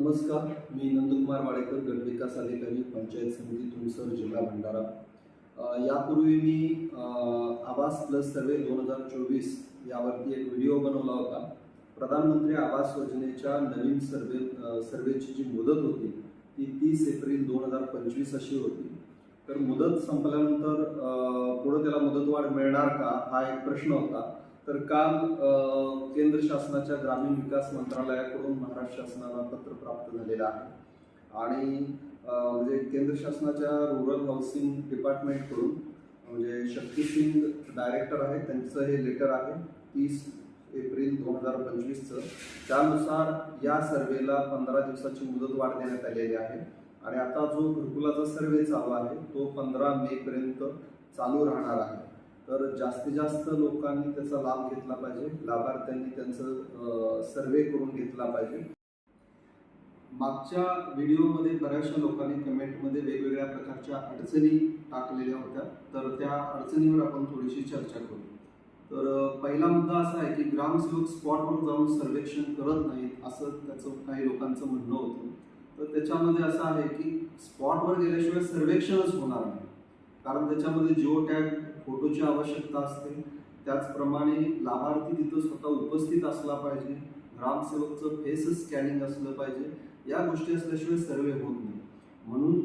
नमस्कार मी नंदकुमार वाडेकर गट विकास अधिकारी पंचायत समिती तुमसर जिल्हा भंडारा. यापूर्वी मी आवास प्लस सर्वे दोन हजार चोवीस यावरती एक व्हिडिओ बनवला होता. प्रधानमंत्री आवास योजनेच्या नवीन सर्वे सर्वेची जी मुदत होती ती तीस एप्रिल दोन हजार पंचवीस अशी होती. तर मुदत संपल्यानंतर पुढं त्याला मुदतवाढ मिळणार का हा एक प्रश्न होता. तर काल केंद्र शासनाच्या ग्रामीण विकास मंत्रालयाकडून महाराष्ट्र शासनाला पत्र प्राप्त झालेलं आहे. आणि म्हणजे केंद्र शासनाच्या रुरल हाऊसिंग डिपार्टमेंटकडून म्हणजे शक्ती सिंग डायरेक्टर आहे त्यांचं हे लेटर आहे तीस एप्रिल दोन हजार पंचवीसचं. त्यानुसार या सर्वेला पंधरा दिवसाची मुदत वाढ देण्यात आलेली आहे. आणि आता जो घरकुलाचा सर्वे चालू आहे तो पंधरा मेपर्यंत चालू राहणार आहे. तर जास्तीत जास्त लोकांनी त्याचा लाभ घेतला पाहिजे. लाभार्थ्यांनी त्यांचं सर्वे करून घेतला पाहिजे. मागच्या व्हिडिओमध्ये बऱ्याचशा लोकांनी कमेंटमध्ये वेगवेगळ्या प्रकारच्या अडचणी टाकलेल्या होत्या. तर त्या अडचणीवर आपण थोडीशी चर्चा करू. तर पहिला मुद्दा असा आहे की ग्रामसेवक स्पॉटवर जाऊन सर्वेक्षण करत नाहीत असं त्याचं काही लोकांचं म्हणणं होतं. तर त्याच्यामध्ये असं आहे की स्पॉटवर गेल्याशिवाय सर्वेक्षणच होणार नाही. कारण त्याच्यामध्ये जिओ टॅग फोटोची आवश्यकता असते. त्याचप्रमाणे लाभार्थी तिथं स्वतः उपस्थित असला पाहिजे. ग्रामसेवकचं फेस स्कॅनिंग असलं पाहिजे. या गोष्टी असल्याशिवाय सर्वे होत नाही. म्हणून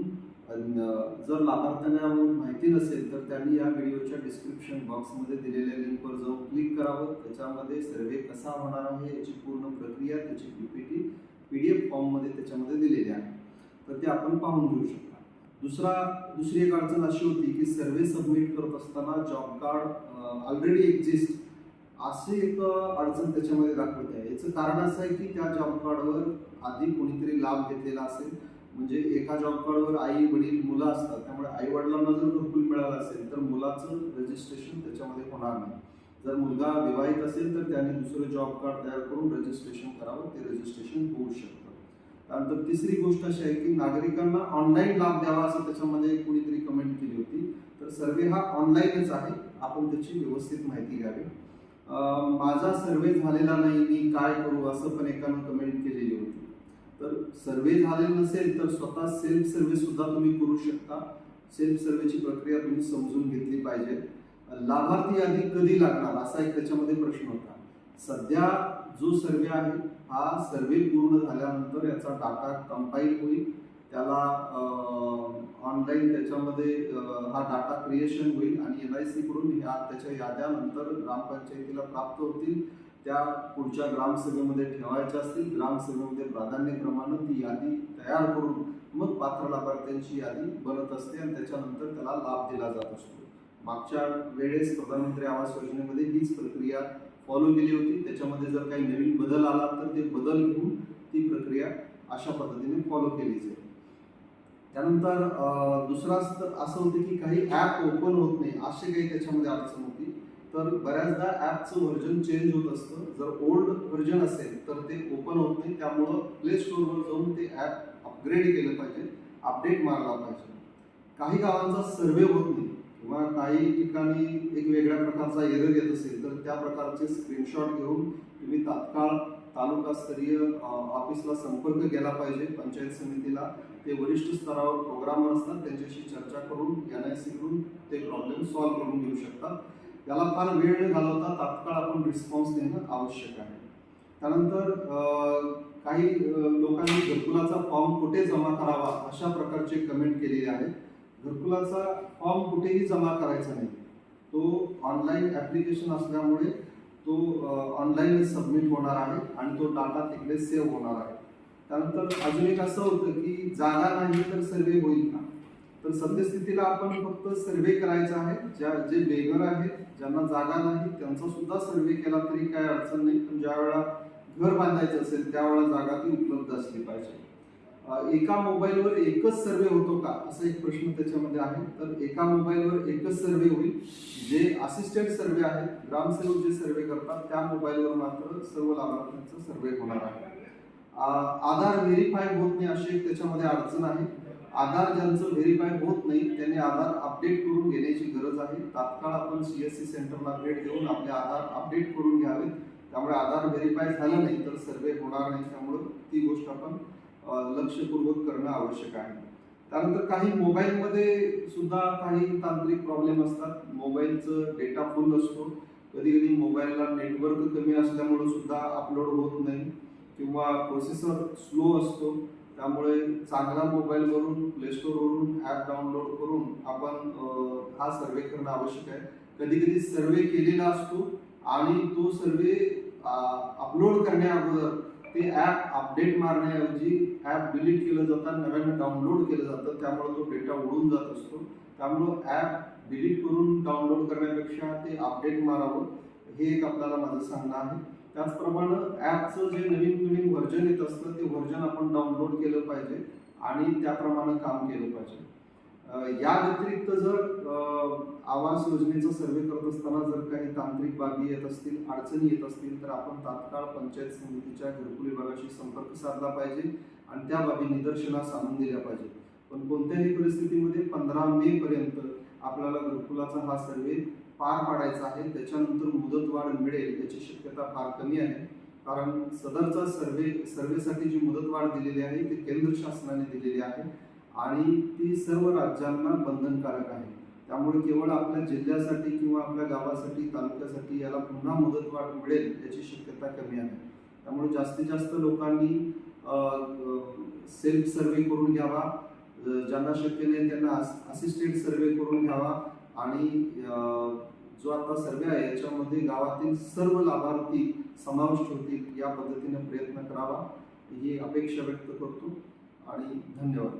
जर लाभार्थ्यांना माहिती नसेल तर त्यांनी या व्हिडिओच्या डिस्क्रिप्शन बॉक्समध्ये दिलेल्या लिंकवर जाऊन क्लिक करावं. त्याच्यामध्ये सर्वे कसा होणार आहे याची पूर्ण प्रक्रिया त्याची पी पी डी एफ फॉर्ममध्ये त्याच्यामध्ये दिलेली आहे. तर ते आपण पाहून घेऊ शकतो. दुसरा दुसरी एक अडचण अशी होती की सर्वे सबमिट करत असताना जॉब कार्ड ऑलरेडी एक्झिस्ट अशी एक अडचण त्याच्यामध्ये दाखवत आहे. याचं कारण असं आहे की त्या जॉब कार्डवर आधी कोणीतरी लाभ घेतलेला असेल. म्हणजे एका जॉब कार्डवर आई वडील मुलं असतात. त्यामुळे आई वडिलांना जर घरकुल मिळालं असेल तर मुलाचं रजिस्ट्रेशन त्याच्यामध्ये होणार नाही. जर मुलगा विवाहित असेल तर त्याने दुसरं जॉब कार्ड तयार करून रजिस्ट्रेशन करावं. ते रजिस्ट्रेशन होऊ शकतं. त्यानंतर तिसरी गोष्ट अशी आहे की नागरिकांना ऑनलाईन लाभ द्यावा असं त्याच्यामध्ये कुणीतरी कमेंट केली होती. तर सर्वे हा ऑनलाईनच आहे. आपण त्याची व्यवस्थित माहिती घ्यावी. माझा सर्वे झालेला नाही मी काय करू असं पण एकानं कमेंट केलेली होती. तर सर्वे झालेला नसेल तर स्वतः सेल्फ सर्वे सुद्धा तुम्ही करू शकता. सेल्फ सर्वेची प्रक्रिया तुम्ही समजून घेतली पाहिजे. लाभार्थी यादी कधी लागणार असा एक त्याच्यामध्ये प्रश्न होता. सध्या जो सर्वे आहे हा सर्वे पूर्ण झाल्यानंतर याचा डाटा कंपाईल होईल. त्याला ऑनलाईन त्याच्यामध्ये हा डाटा क्रिएशन होईल आणि एन आय सीकडून ह्या त्याच्या याद्या नंतर ग्रामपंचायतीला प्राप्त होतील. त्या पुढच्या ग्रामसभेमध्ये ठेवायच्या असतील. ग्रामसभेमध्ये प्राधान्यक्रमानं ती यादी तयार करून मग पात्र लाभार्थ्यांची यादी बनत असते आणि त्याच्यानंतर त्याला लाभ दिला जात असतो. मागच्या वेळेस प्रधानमंत्री आवास योजनेमध्ये हीच प्रक्रिया फॉलो केली होती. त्याच्यामध्ये जर काही नवीन बदल आला तर ते बदल घेऊन ती प्रक्रिया अशा पद्धतीने फॉलो केली जाईल. त्यानंतर दुसरा असं असं होतं की काही ॲप ओपन होत नाही असे काही त्याच्यामध्ये अडचण होती. तर बऱ्याचदा ॲपचं व्हर्जन चेंज होत असतं. जर ओल्ड व्हर्जन असेल तर ते ओपन होत नाही. त्यामुळं प्ले स्टोअरवर जाऊन ते ॲप अपग्रेड केलं पाहिजे अपडेट मारला पाहिजे. काही गावांचा सर्वे होत नाही. किंवा काही ठिकाणी एक वेगळ्या प्रकारचा एरर येत असेल तर त्या प्रकारचे स्क्रीनशॉट घेऊन तुम्ही तात्काळ तालुकास्तरीय ऑफिसला संपर्क केला पाहिजे पंचायत समितीला. ते वरिष्ठ स्तरावर प्रोग्रामर असतात त्यांच्याशी चर्चा करून एन आयकडून ते प्रॉब्लेम सॉल्व्ह करून घेऊ शकतात. याला फार वेळ न घालवता तात्काळ आपण रिस्पॉन्स देणं आवश्यक आहे. त्यानंतर काही लोकांनी घरकुलाचा फॉर्म कुठे जमा करावा अशा प्रकारचे कमेंट केलेले आहेत. घरकुलाचा फॉर्म कुठेही जमा करायचा नाही. तो ऑनलाईन ॲप्लिकेशन असल्यामुळे तो ऑनलाईन सबमिट होणार आहे आणि तो डाटा तिकडे सेव्ह होणार आहे. त्यानंतर अजून एक असं होतं की जागा नाही तर सर्वे होईल का? तर सद्यस्थितीला आपण फक्त सर्वे करायचा आहे. ज्या जे बेघर आहेत ज्यांना जागा नाही त्यांचा सुद्धा सर्वे केला तरी काय अडचण नाही. पण ज्या वेळा घर बांधायचं असेल त्यावेळा जागा ती उपलब्ध असली पाहिजे. एका मोबाईलवर एकच सर्वे होतो का? असा एक प्रश्न त्याच्यामध्ये आहे. तर एका मोबाईलवर एकच सर्वे होईल. जे असिस्टंट सर्वे आहेत ग्रामसेवक जे सर्वे करतात त्या मोबाईलवर मात्र सर्व लाभार्थ्यांचा सर्वे होणार आहे. आधार व्हेरीफाय होत नाही अशी एक त्याच्यामध्ये अडचण आहे. आधार ज्यांचं व्हेरीफाय होत नाही त्यांनी आधार अपडेट करून घेण्याची गरज आहे. तात्काळ आपण सीएससी सेंटरला भेट देऊन आपले आधार अपडेट करून घ्यावेत. त्यामुळे आधार व्हेरीफाय झालं नाही तर सर्वे होणार नाही. त्यामुळं ती गोष्ट आपण लक्षपूर्वक करणं आवश्यक आहे. त्यानंतर काही मोबाईलमध्ये सुद्धा काही तांत्रिक प्रॉब्लेम असतात. मोबाईलचं डेटा फुल असतो. कधी कधी मोबाईलला नेटवर्क कमी असल्यामुळे सुद्धा अपलोड होत नाही किंवा प्रोसेसर स्लो असतो. त्यामुळे चांगला मोबाईलवरून प्लेस्टोरवरून ॲप डाउनलोड करून आपण हा सर्वे करणं आवश्यक आहे. कधी कधी सर्वे केलेला असतो आणि तो सर्वे अपलोड करण्या अगोदर ते ॲप अपडेट मारण्याऐवजी ॲप डिलीट केलं जातं नव्यानं डाउनलोड केलं जातं त्यामुळे तो डेटा उडून जात असतो. त्यामुळं ॲप डिलीट करून डाउनलोड करण्यापेक्षा ते अपडेट मारावं हे एक आपल्याला माझं सांगणं आहे. त्याचप्रमाणे ॲपचं जे नवीन नवीन व्हर्जन येत असतं ते व्हर्जन आपण डाउनलोड केलं पाहिजे आणि त्याप्रमाणे काम केलं पाहिजे. या व्यतिरिक्त जर आवास योजनेचा सर्वे करत असताना जर काही तांत्रिक बाबी येत असतील अडचणी येत असतील तर आपण तात्काळ पंचायत समितीच्या घरकुल विभागाशी संपर्क साधला पाहिजे आणि त्या बाबी निदर्शनास आणून दिल्या पाहिजे. पण कोणत्याही परिस्थितीमध्ये पंधरा मे पर्यंत आपल्याला घरकुलाचा हा सर्वे पार पाडायचा आहे. त्याच्यानंतर मुदतवाढ मिळेल याची शक्यता फार कमी आहे. कारण सदरचा सर्वे सर्वेसाठी जी मुदतवाढ दिलेली आहे ती केंद्र शासनाने दिलेली आहे. आणि ती सर्व राज्यांना बंधनकारक आहे. त्यामुळे केवळ आपल्या जिल्ह्यासाठी किंवा आपल्या गावासाठी तालुक्यासाठी याला पुन्हा मुदतवाढ मिळेल याची शक्यता कमी आहे. त्यामुळे जास्तीत जास्त लोकांनी सेल्फ सर्वे करून घ्यावा. ज्यांना शक्य नाही त्यांना असिस्टेड सर्वे करून घ्यावा. आणि जो आता सर्वे आहे याच्यामध्ये गावातील सर्व लाभार्थी समाविष्ट होतील या पद्धतीने प्रयत्न करावा. ही अपेक्षा व्यक्त करतो. आणि धन्यवाद.